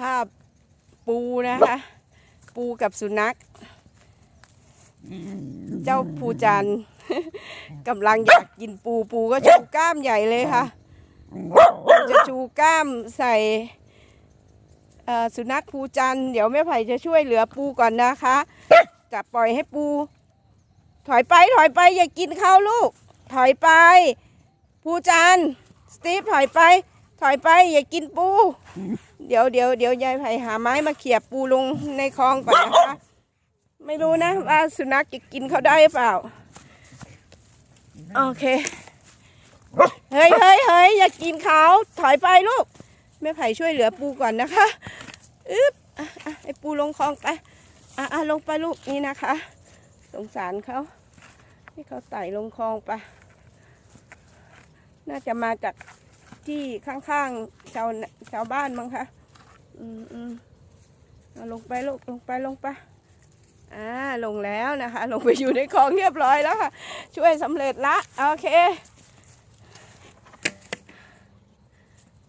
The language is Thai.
ภาพปูนะคะ ปูกับสุนัข เจ้าปูจันทร์กำลังอยากกินปูปูก็ชูกล้ามใหญ่เลยค่ะ จะชูกล้ามใส่เอ่อสุนัขปูจันทร์เดี๋ยวแม่ไผ่จะช่วยเหลือปูก่อนนะคะ จะปล่อยให้ปู ถอยไปถอยไปอย่ากินข้าวลูก ถอยไป ปูจันทร์สตีฟถอยไป ถอยไปอย่ากินปู เดี๋ยวเดี๋ยวเดี๋ยวยายไผ่หาไม้มาเขี่ยปูลงในคลองก่อนนะคะ ไม่รู้นะว่าสุนัขจะกินเขาได้หรือเปล่า โอเค เฮ้ยเฮ้ยเฮ้ยอย่ากินเขาถอยไปลูก แม่ไผ่ช่วยเหลือปูก่อนนะคะอึ๊บอะอะไอปูลงคลองไปอะอะลงไปลูกนี่นะคะ สงสารเขาให้เขาไต่ลงคลองไปน่าจะมาจากที่ข้างๆชาวชาวบ้านมั้งคะ อืมอืมลงไปลงลงไปลงไปอ่าลงแล้วนะคะ ลงไปอยู่ในคลองเรียบร้อยแล้วค่ะ ช่วยสำเร็จละ โอเค